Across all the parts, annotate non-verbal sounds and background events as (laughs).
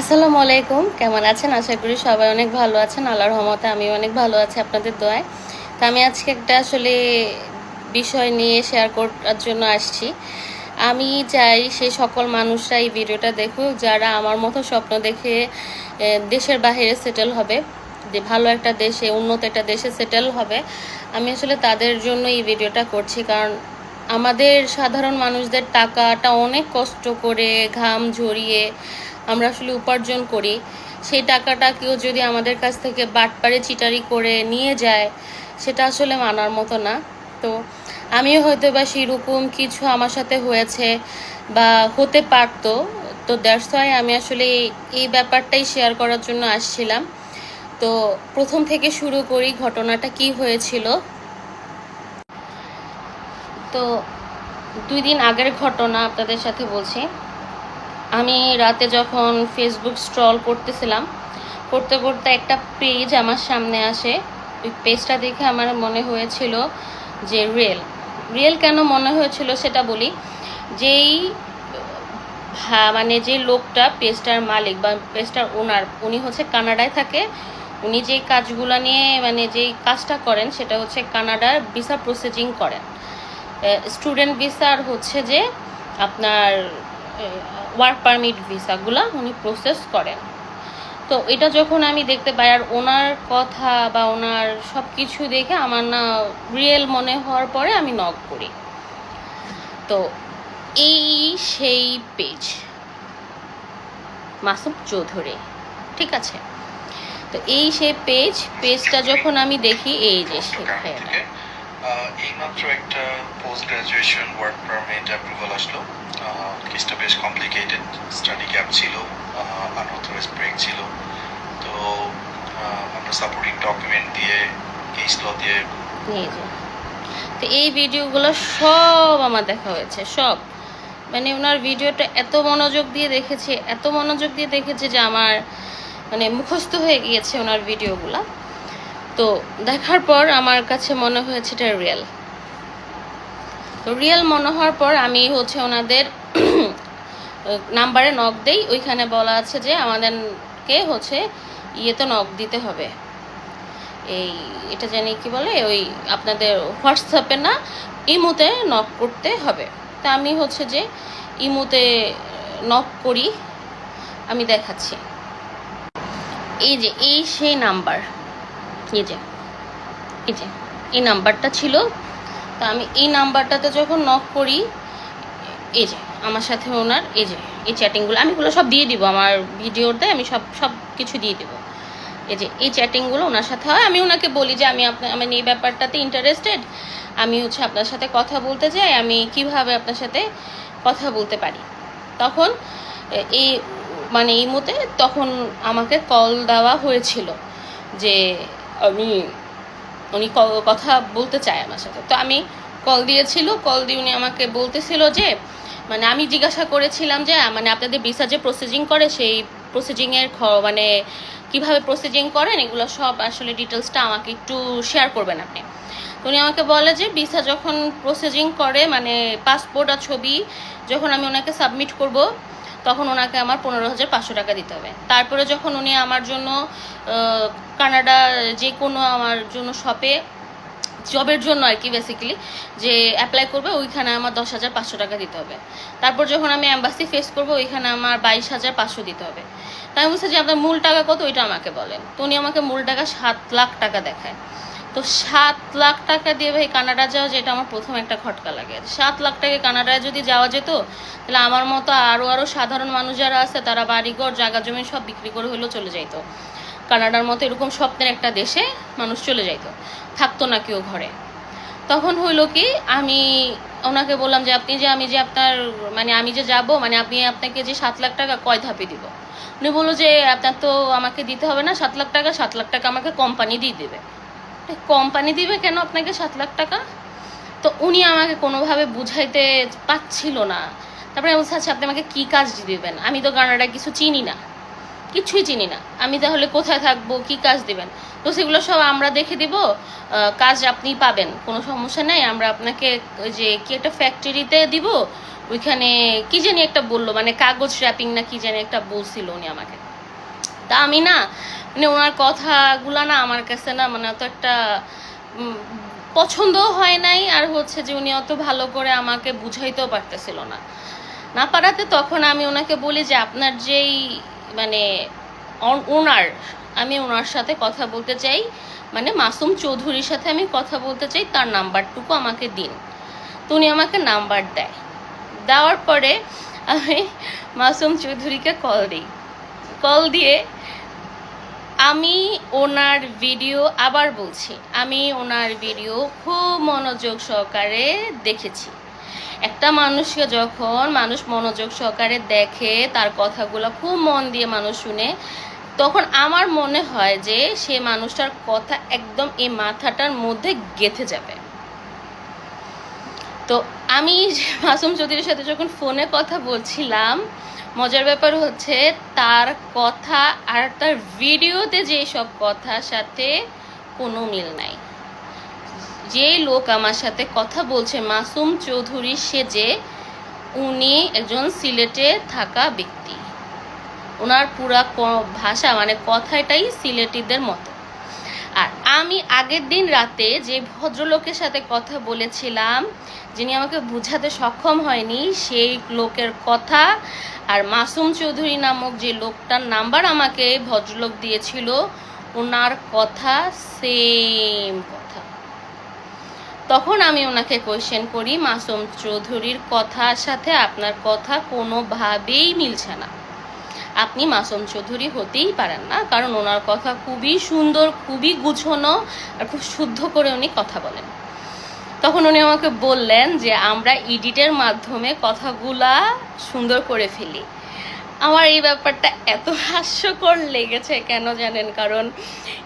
আসসালামু আলাইকুম। কেমন আছেন? আশা করি সবাই অনেক ভালো আছেন। আল্লাহর রহমতে আমি অনেক ভালো আছি আপনাদের দোয়ায়। তো আমি আজকে একটা আসলে বিষয় নিয়ে শেয়ার করার জন্য আসছি। আমি চাই সেই সকল মানুষরা এই ভিডিওটা দেখুক, যারা আমার মতো স্বপ্ন দেখে দেশের বাইরে সেটেল হবে, যে ভালো একটা দেশে, উন্নত একটা দেশে সেটেল হবে। আমি আসলে তাদের জন্য এই ভিডিওটা করছি, কারণ আমাদের সাধারণ মানুষদের টাকাটা অনেক কষ্ট করে ঘাম ঝরিয়ে আমরা আসলে উপার্জন করি। সেই টাকাটা কেউ যদি আমাদের কাছ থেকে বাটপারে চিটারি করে নিয়ে যায়, সেটা আসলে মানার মতো না। তো আমিও হয়তো বা সেরকম কিছু আমার সাথে হয়েছে বা হতে পারতো। তো দ্যাটস ওয়াই আমি আসলে এই- ব্যাপারটাই শেয়ার করার জন্য আসছিলাম। তো প্রথম থেকে শুরু করি ঘটনাটা কি হয়েছিল। তো দুই দিন আগের ঘটনা আপনাদের সাথে বলছি। আমি রাতে যখন ফেসবুক স্ট্রল করতেছিলাম, করতে করতে একটা পেজ আমার সামনে আসে। ওই পেজটা দেখে আমার মনে হয়েছিল যে রিয়েল রিয়েল কেন মনে হয়েছিল সেটা বলি, যেই মানে যে লোকটা পেজটার মালিক বা পেজটার ওনার উনি হচ্ছে কানাডায় থাকে। উনি যেই কাজগুলো নিয়ে মানে যেই কাজটা করেন সেটা হচ্ছে কানাডার ভিসা প্রসেসিং করেন। স্টুডেন্ট ভিসা আর হচ্ছে যে আপনার ওয়ার্ক পারমিট ভিসাগুলো উনি প্রসেস করেন। তো এটা যখন আমি দেখতে পাই আর ওনার কথা বা ওনার সব কিছু দেখে আমার না রিয়েল মনে হওয়ার পরে আমি নক করি। তো এই সেই পেজ মাসুম চৌধুরী, ঠিক আছে? তো এই সেই পেজ পেজটা যখন আমি দেখি, এই যে সে এইমাত্র একটা post graduation work permit approval আসলো কেসটা বেশ কমপ্লিকেটেড স্টাডি গ্যাপ ছিল আনঅথরাইজ ব্রেক ছিল। তো আমরা সাপোর্টিং ডকুমেন্ট দিয়ে কেস ল দিয়ে তো এই ভিডিওগুলো সব আমার দেখা হয়েছে, সব। মানে ওনার ভিডিওটা এত মনোযোগ দিয়ে দেখেছি, এত মনোযোগ দিয়ে দেখেছি যে আমার মানে মুখস্থ হয়ে গিয়েছে ওনার ভিডিওগুলো তো দেখার পর আমার কাছে মনে হয়েছে এটা রিয়েল। তো রিয়েল মনে হওয়ার পর আমি হচ্ছে ওনাদের (clears throat) নাম্বারে নক দেই। ওইখানে বলা আছে যে আমাদেরকে হচ্ছে ইয়েতে নক দিতে হবে। এই এটা জানি কি বলে? ওই আপনাদের হোয়াটসঅ্যাপে না ইমোতে নক করতে হবে। তা আমি হচ্ছে যে ইমোতে নক করি। আমি দেখাচ্ছি। এই যে, এই সেই নাম্বার। এই যে এই যে, এই নাম্বারটা ছিল। তা আমি এই নাম্বারটাতে যখন নক করি, এই যে, আমার সাথে ওনার, এই যে, এই চ্যাটিংগুলো আমি এগুলো সব দিয়ে দিব। আমার ভিডিওতে আমি সব সব কিছু দিয়ে দিব। এই যে, এই চ্যাটিংগুলো ওনার সাথে হয়। আমি ওনাকে বলি যে, আমি আপনার আমি এই ব্যাপারটাতে ইন্টারেস্টেড আমি হচ্ছে আপনার সাথে কথা বলতে চাই। আমি কীভাবে আপনার সাথে কথা বলতে পারি? তখন এই মানে এই মতে তখন আমাকে কল দেওয়া হয়েছিল যে আমি, উনি ক- কথা বলতে চায় আমার সাথে। তো আমি কল দিয়েছিল কল দিয়ে উনি আমাকে বলতেছিল যে মানে আমি জিজ্ঞাসা করেছিলাম যে মানে আপনাদের ভিসা যে প্রসেসিং করে, সেই প্রসেসিংয়ের মানে কীভাবে প্রসেসিং করেন, এগুলো সব আসলে ডিটেলসটা আমাকে একটু শেয়ার করবেন আপনি। তো উনি আমাকে বলে যে ভিসা যখন প্রসেসিং করে মানে পাসপোর্ট আর ছবি, যখন আমি ওনাকে সাবমিট করব তখন ওনাকে আমার পনেরো হাজার পাঁচশো টাকা দিতে হবে। তারপরে যখন উনি আমার জন্য কানাডা যে কোনো আমার জন্য শপে, জবের জন্য আর কি বেসিক্যালি যে অ্যাপ্লাই করবে, ওইখানে আমার দশ হাজার পাঁচশো টাকা দিতে হবে। তারপর যখন আমি অ্যাম্বাসি ফেস করব, ওইখানে আমার বাইশ হাজার পাঁচশো দিতে হবে। তাই বলছি যে আপনার মূল টাকা কত? ওইটা আমাকে বলেন। তো উনি আমাকে মূল টাকা সাত লাখ টাকা দেখায়। তো সাত লাখ টাকা দিয়ে ভাই কানাডা যাওয়া যেটা আমার প্রথম একটা খটকা লাগে। সাত লাখ টাকা কানাডায় যদি যাওয়া যেত, তাহলে আমার মতো আরও আরও সাধারণ মানুষ যারা আছে, তারা বাড়িঘর জায়গা জমি সব বিক্রি করে হলেও চলে যাইতো। কানাডার মতো এরকম স্বপ্নের একটা দেশে মানুষ চলে যাইতো। থাকতো না কেউ ঘরে। তখন হইল কি, আমি ওনাকে বললাম যে, আপনি যে আমি যে আপনার মানে আমি যে যাব মানে আপনি আপনাকে যে সাত লাখ টাকা কয় ধাপে দিব? উনি বলল যে, আপনার তো আমাকে দিতে হবে না, সাত লাখ টাকা, সাত লাখ টাকা আমাকে কোম্পানি দিয়ে দেবে। কোম্পানি দিবে কেন আপনাকে সাত লাখ টাকা? তো উনি আমাকে কোনোভাবে বুঝাইতে পাচ্ছিল না। তারপরে আমি বলছি আচ্ছা আপনি আমাকে কী কাজ দিবেন? আমি তো কানাডায় কিছু চিনি না। কিছুই চিনি না। আমি তাহলে কোথায় থাকব? কি কাজ দিবেন? তো সেগুলো সব আমরা দেখে দিব কাজ আপনি পাবেন। কোনো সমস্যা নেই। আমরা আপনাকে ওই যে কি একটা ফ্যাক্টরিতে দিব, ওইখানে কি জানি একটা বলল মানে কাগজ র্যাপিং না কি জানি একটা বলছিল উনি আমাকে। তা আমি না মানে ওনার কথাগুলা না আমার কাছে না মানে অত একটা পছন্দও হয় নাই, আর হচ্ছে যে উনি অত ভালো করে আমাকে বুঝাইতেও পারতেছিল না। না পারাতে তখন আমি ওনাকে বলি যে আপনার যেই মানে ওনার, আমি ওনার সাথে কথা বলতে চাই মানে মাসুম চৌধুরীর সাথে আমি কথা বলতে চাই, তার নাম্বারটুকু আমাকে দিন। তো উনি আমাকে নাম্বার দেয়। দেওয়ার পরে আমি মাসুম চৌধুরীকে কল দিই। কল দিয়ে আমি ওনার ভিডিও আবার বলছি। আমি ওনার ভিডিও খুব মনোযোগ সহকারে দেখেছি। একটা মানুষকে যখন মানুষ মনোযোগ সহকারে দেখে, তার কথাগুলো খুব মন দিয়ে মানুষ শুনে, তখন আমার মনে হয় যে সে মানুষটার কথা একদম এই মাথাটার মধ্যে গেঁথে যাবে। তো আমি (laughs) মাসুম চৌধুরীর সাথে যখন ফোনে কথা বলছিলাম, মজার ব্যাপার হচ্ছে তার কথা আর তার ভিডিওতে যে সব কথার সাথে কোনো মিল নাই। যে লোক আমার সাথে কথা বলছে, মাসুম চৌধুরী সেজে উনি একজন সিলেটে থাকা ব্যক্তি। ওনার পুরা ভাষা মানে কথাটাই সিলেটিদের মতো। আর আমি আগের দিন রাতে যে ভদ্রলোকের সাথে কথা বলেছিলাম, যিনি আমাকে বুঝাতে সক্ষম হয়নি, সেই লোকের কথা আর মাসুম চৌধুরী নামক যে লোকটার নাম্বার আমাকে ভদ্রলোক দিয়েছিল, ওনার কথা সেম কথা। তখন আমি ওনাকে কোয়েশ্চেন করি, মাসুম চৌধুরীর কথার সাথে আপনার কথা কোনোভাবেই মিলছে না। আপনি মাসুম চৌধুরী হতেই পারেন না, কারণ ওনার কথা খুবই সুন্দর, খুবই গুছানো আর খুব শুদ্ধ করে উনি কথা বলেন। তখন উনি আমাকে বললেন যে, আমরা এডিটের মাধ্যমে কথাগুলা সুন্দর করে ফেলি। আমার এই ব্যাপারটা এত হাস্যকর লেগেছে কেন জানেন? কারণ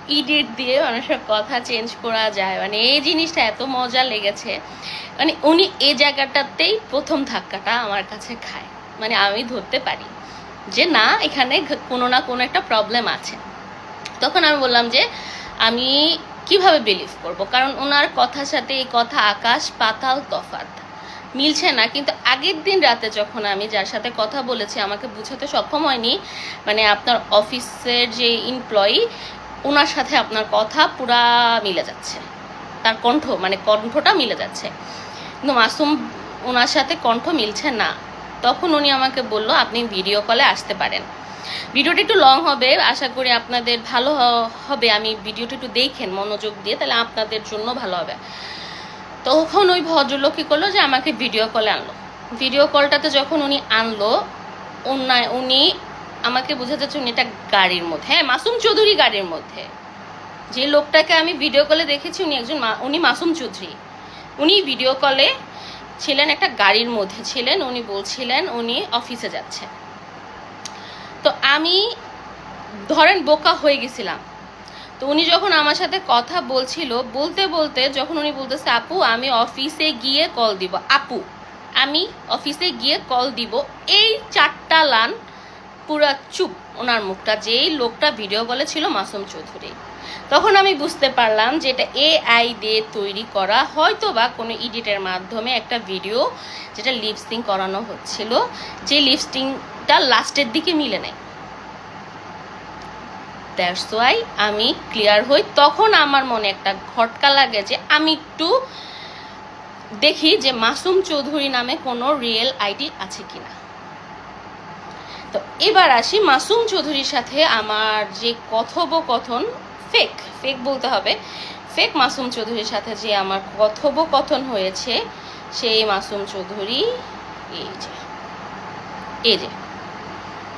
ইডিট দিয়ে মানুষের কথা চেঞ্জ করা যায় মানে এই জিনিসটা এত মজা লেগেছে। মানে উনি এই জায়গাটাতেই প্রথম ধাক্কাটা আমার কাছে খায় মানে আমি ধরতে পারি। যে না, এখানে কোনো না কোনো একটা প্রবলেম আছে। তখন আমি বললাম যে, আমি কীভাবে বিলিভ করব? কারণ ওনার কথার সাথে এই কথা আকাশ, পাতাল তফাত মিলছে না, কিন্তু আগের দিন রাতে যখন আমি যার সাথে কথা বলেছি, আমাকে বুঝাতে সক্ষম হয়নি মানে আপনার অফিসের যে এমপ্লয়ি ওনার সাথে আপনার কথা পুরা মিলে যাচ্ছে। তার কণ্ঠ মানে কণ্ঠটা মিলে যাচ্ছে। কিন্তু মাসুম, ওনার সাথে কণ্ঠ মিলছে না। তখন উনি আমাকে বলল, আপনি ভিডিও কলে আসতে পারেন। ভিডিওটা একটু লং হবে, আশা করি আপনাদের ভালো হবে। আমি ভিডিওটা একটু দেখেন, মনোযোগ দিয়ে, তাহলে আপনাদের জন্য ভালো হবে। তখন ওই ভদ্রলোক কী করল যে আমাকে ভিডিও কলে আনলো। ভিডিও কলটাতে যখন উনি আনলো উনি আমাকে বোঝা যাচ্ছে উনি একটা গাড়ির মধ্যে হ্যাঁ মাসুম চৌধুরী গাড়ির মধ্যে। যে লোকটাকে আমি ভিডিও কলে দেখেছি, উনি একজন উনি মাসুম চৌধুরী। উনি ভিডিও কলে ছিলেন একটা গাড়ির মধ্যে ছিলেন, উনি বলছিলেন উনি অফিসে যাচ্ছেন। তো আমি ধরেন বোকা হয়ে গেছিলাম। তো উনি যখন আমার সাথে কথা বলছিল, বলতে বলতে যখন উনি বলতেছে, আপু, আমি অফিসে গিয়ে কল দিব। আপু, আমি অফিসে গিয়ে কল দিব। এই চারটা লান পুরা চুপ। ওনার মুখটা, যেই লোকটা ভিডিও কলে ছিল মাসুম চৌধুরী। তখন আমি বুঝতে পারলাম যে এটা এআই দিয়ে তৈরি করা হয়তো বা কোনো এডিটের মাধ্যমে একটা ভিডিও যেটা লিপস্টিং করানো হচ্ছিল যে লিপস্টিংটা লাস্টের দিকে মিলে নেয়। দ্যাটস ওয়াই আমি ক্লিয়ার হই। তখন আমার মনে একটা ঘটকা লাগে যে আমি একটু দেখি যে মাসুম চৌধুরী নামে কোনো রিয়েল আইডি আছে কিনা। তো এবার আসি মাসুম চৌধুরীর সাথে আমার যে কথোপকথন ফেক ফেক বলতে হবে। ফেক মাসুম চৌধুরীর সাথে যে আমার কথোপকথন হয়েছে, সেই মাসুম চৌধুরী, এই যে এই যে,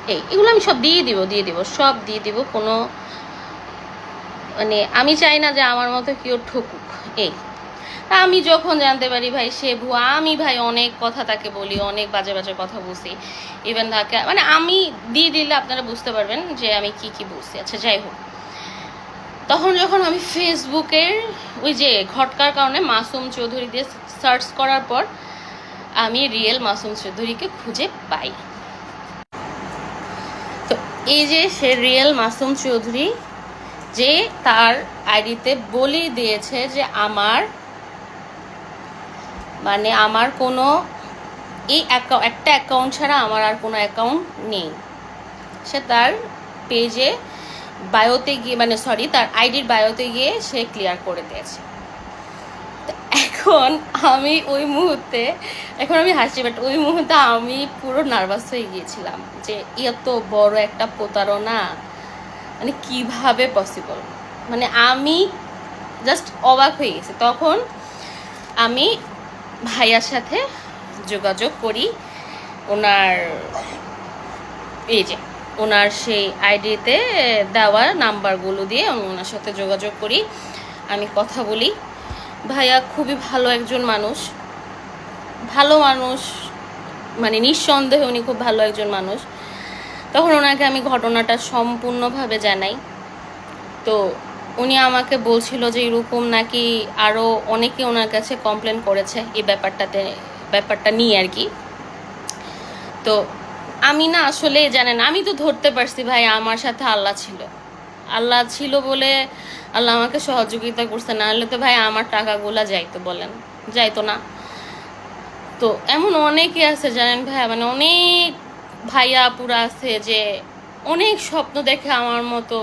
এই, এগুলো আমি সব দিয়ে দিব দিয়ে দিব, সব দিয়ে দিব, কোনো মানে আমি চাই না যে আমার মতো কেউ ঠকুক, এই। তা আমি যখন জানতে পারি ভাই সে ভুয়া, আমি ভাই অনেক কথা তাকে বলি, অনেক বাজে বাজে কথা বলছি। ইভেন তাকে মানে আমি দিয়ে দিলে আপনারা বুঝতে পারবেন যে আমি কি কি বলছি। আচ্ছা যাই হোক। তখন যখন আমি ফেসবুকের ওই যে ঘটকার কারণে মাসুম চৌধুরী দিয়ে সার্চ করার পর, আমি রিয়েল মাসুম চৌধুরীকে খুঁজে পাই। তো এই যে সে রিয়েল মাসুম চৌধুরী, যে তার আইডিতে বলে দিয়েছে যে আমার মানে আমার কোনো এই একটা অ্যাকাউন্ট ছাড়া আমার আর কোনো অ্যাকাউন্ট নেই। সে তার পেজে বায়োতে গিয়ে মানে সরি তার আইডির বায়োতে গিয়ে সে ক্লিয়ার করে দিয়েছে। এখন আমি ওই মুহূর্তে, এখন আমি হাসি বাট ওই মুহূর্তে আমি পুরো নার্ভাস হয়ে গিয়েছিলাম যে এত বড় একটা প্রতারণা মানে কীভাবে পসিবল মানে আমি জাস্ট অবাক হয়ে গেছি। তখন আমি ভাইয়ার সাথে যোগাযোগ করি। ওনার এই যে, ওনার সেই আইডিতে দেওয়া নাম্বারগুলো দিয়ে আমি ওনার সাথে যোগাযোগ করি। আমি কথা বলি। ভাইয়া খুবই ভালো একজন মানুষ। ভালো মানুষ মানে নিঃসন্দেহে উনি খুব ভালো একজন মানুষ। তখন ওনাকে আমি ঘটনাটা সম্পূর্ণভাবে জানাই। তো উনি আমাকে বলছিল যে, এরকম নাকি আরও অনেকে ওনার কাছে কমপ্লেন করেছে এই ব্যাপারটাতে, ব্যাপারটা নিয়ে আর কি। তো আমি না আসলে জানেন, আমি তো ধরতে পারছি ভাই, আমার সাথে আল্লাহ ছিল। আল্লাহ ছিল বলে আল্লাহ আমাকে সহযোগিতা করছে, না হলে তো ভাই আমার টাকাগুলা যাইতো বলেন, যাইতো না। তো এমন অনেকে আছে জানেন ভাই মানে অনেক ভাইয়া আপুরা আছে যে অনেক স্বপ্ন দেখে আমার মতো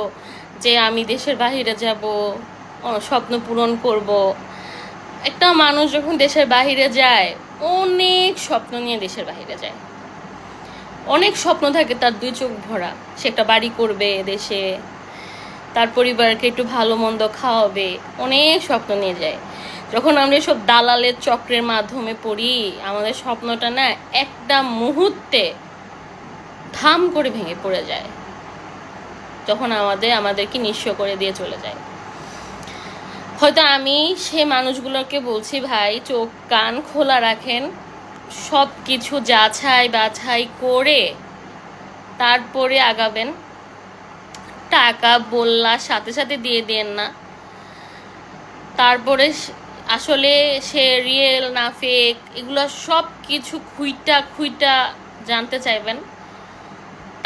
যে আমি দেশের বাইরে যাব স্বপ্ন পূরণ করব। একটা মানুষ যখন দেশের বাইরে যায়, অনেক স্বপ্ন নিয়ে দেশের বাইরে যায়। অনেক স্বপ্ন থাকে তার দুই চোখ ভরা। সে একটা বাড়ি করবে দেশে, তার পরিবারকে একটু ভালো মন্দ খাওয়াবে, অনেক স্বপ্ন নিয়ে যায়। যখন আমরা সব দালালের চক্রের মাধ্যমে পড়ি, আমাদের স্বপ্নটা না একটা মুহূর্তে থাম করে ভেঙে পড়ে যায়। তখন আমাদের, আমাদেরকে নিঃস্ব করে দিয়ে চলে যায়। হয়তো আমি সে মানুষগুলোকে বলছি, ভাই, চোখ, কান খোলা রাখেন। সব কিছু যাছাই বাছাই করে তারপরে আগাবেন। টাকা বললা, সাথে সাথে দিয়ে দেন না। তারপরে আসলে সে রিয়েল না ফেক এগুলো সব কিছু খুইটা খুইটা জানতে চাইবেন।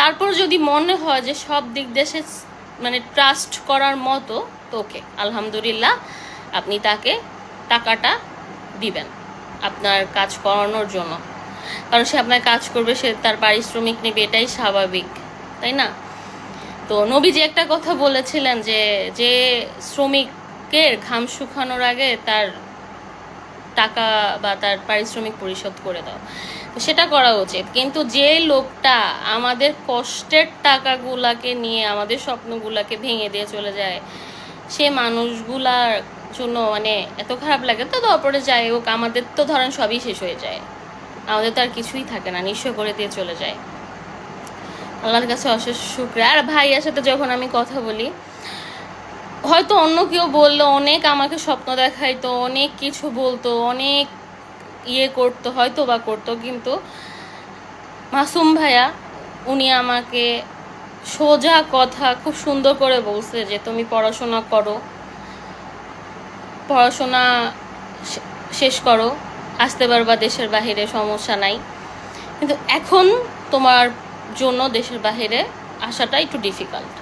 তারপর যদি মনে হয় যে সব দিক সে মানে ট্রাস্ট করার মতো, তো ওকে, আলহামদুলিল্লাহ, আপনি তাকে টাকাটা দিবেন আপনার কাজ করানোর জন্য। কারণ সে আপনার কাজ করবে, সে তার পারিশ্রমিক নেবে, এটাই স্বাভাবিক, তাই না? তো নবীজি একটা কথা বলেছিলেন যে যে শ্রমিকের ঘাম শুকানোর আগে তার টাকা বা তার পারিশ্রমিক পরিশোধ করে দাও। সেটা করা উচিত। কিন্তু যে লোকটা আমাদের কষ্টের টাকাগুলাকে নিয়ে, আমাদের স্বপ্নগুলাকে ভেঙে দিয়ে চলে যায়, সে মানুষগুলার জন্য মানে এত খারাপ লাগে। তো তারপরে যাই হোক, আমাদের তো ধরেন সবই শেষ হয়ে যায়। আমাদের তো আর কিছুই থাকে না, নিঃস্ব করে দিয়ে চলে যায়। আল্লাহর কাছে অশেষ শুক্রিয়া। আর ভাইয়ার সাথে যখন আমি কথা বলি হয়তো অন্য কেউ বলল, অনেক আমাকে স্বপ্ন দেখাইতো, অনেক কিছু বলতো, অনেক ইয়ে করতো হয়তো বা করতো, কিন্তু মাসুম ভাইয়া, উনি আমাকে সোজা কথা খুব সুন্দর করে বলছে যে, তুমি পড়াশোনা করো, পড়াশোনা শেষ করো, আসতে পারবা দেশের বাইরে সমস্যা নাই। কিন্তু এখন তোমার জন্য দেশের বাইরে আসাটা একটু ডিফিকাল্ট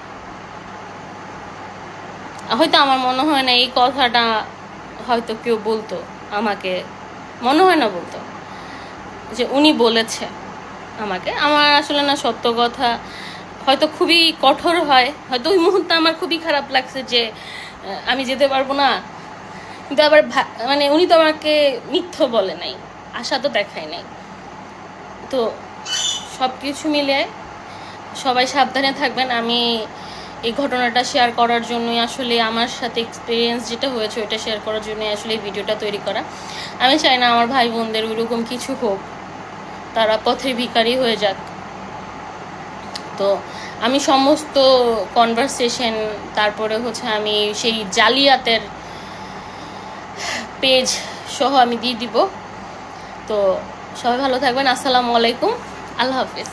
হয়তো আমার মনে হয় না এই কথাটা হয়তো কেউ বলতো, আমাকে মনে হয় না বলতো, যে উনি বলেছে আমাকে। আমার আসলে না সত্য কথা হয়তো খুবই কঠোর হয়, হয়তো ওই মুহূর্তে আমার খুবই খারাপ লাগছে যে আমি যেতে পারব না। কিন্তু আবার মানে উনি তো আমাকে মিথ্য বলে নাই, আশা তো দেখায় নাই। তো সব কিছু মিলে সবাই সাবধানে থাকবেন। আমি এই ঘটনাটা শেয়ার করার জন্যই আসলে আমার সাথে এক্সপিরিয়েন্স যেটা হয়েছে, ওইটা শেয়ার করার জন্যই আসলে এই ভিডিওটা তৈরি করা। আমি চাই না আমার ভাই বোনদের ওইরকম কিছু হোক, তারা পথের ভিখারি হয়ে যাক। তো আমি সমস্ত কনভারসেশন তারপরে হচ্ছে আমি সেই জালিয়াতের পেজ সহ আমি দিয়ে দিব। তো সবাই ভালো থাকবেন, আসসালামু আলাইকুম, আল্লাহ হাফিজ।